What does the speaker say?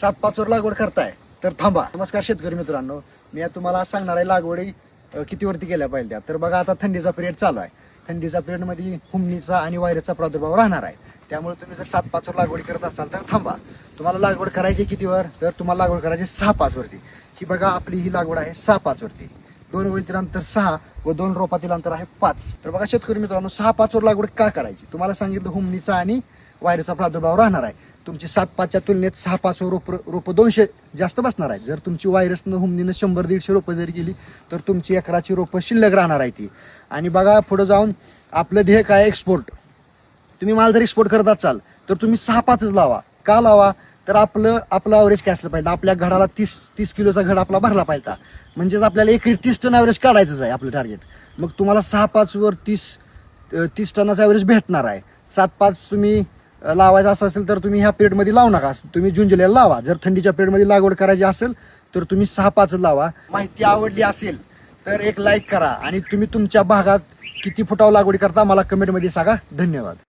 सात पाचवर लागवड करताय तर थांबा. नमस्कार शेतकरी मित्रांनो मी आता तुम्हाला सांगणार आहे लागवडी कितीवरती किती वरती केल्या पाहिजे त्या. तर बघा आता थंडीचा पिरियड चालू आहे. थंडीचा पिरियडमध्ये हुमणीचा आणि वायरचा प्रादुर्भाव राहणार आहे. त्यामुळे तुम्ही जर सात पाचवर लागवड करत असाल तर थांबा. तुम्हाला लागवड करायची कितीवर तर तुम्हाला लागवड करायची सहा पाचवरती ही बघा आपली ही लागवड आहे सहा पाचवरती दोन ओळीतील अंतर सहा व दोन रोपातील अंतर आहे पाच. तर बघा शेतकरी मित्रांनो सहा पाच वर लागवड का करायची? तुम्हाला सांगितलं हुमणीचा आणि व्हायरसचा प्रादुर्भाव राहणार आहे. तुमची सात पाचच्या तुलनेत सहा पाच रोप रोपं दोनशे जास्त बसणार आहे. जर तुमची व्हायरसनं हुमनीनं शंभर दीडशे रोपं जरी गेली तर तुमची एकराची रोपं शिल्लक राहणार आहे ती. आणि बघा पुढं जाऊन आपलं ध्येय काय? एक्सपोर्ट तुम्ही माल जर एक्सपोर्ट करत असाल तर तुम्ही सहा पाचच लावा. का लावा? तर आपलं आपलं ॲव्हरेज काय असलं पाहिजे? आपल्या घडाला तीस तीस किलोचा घड आपला भरला पाहिजे. म्हणजेच आपल्याला एक तीस टन ॲव्हरेज काढायचंच आहे आपलं टार्गेट मग तुम्हाला सहा पाचवर तीस तीस टनाचा ॲव्हरेज भेटणार आहे. सात पाच तुम्ही लावायचं असं असेल तर तुम्ही ह्या पिरियडमध्ये लावू नका. तुम्ही जून जुलैला लावा. जर थंडीच्या पिरियडमध्ये लागवड करायची असेल तर तुम्ही सहा पाच लावा. माहिती आवडली असेल तर एक लाईक करा. आणि तुम्ही तुमच्या भागात किती फुटाव लागवड करता मला कमेंटमध्ये सांगा. धन्यवाद.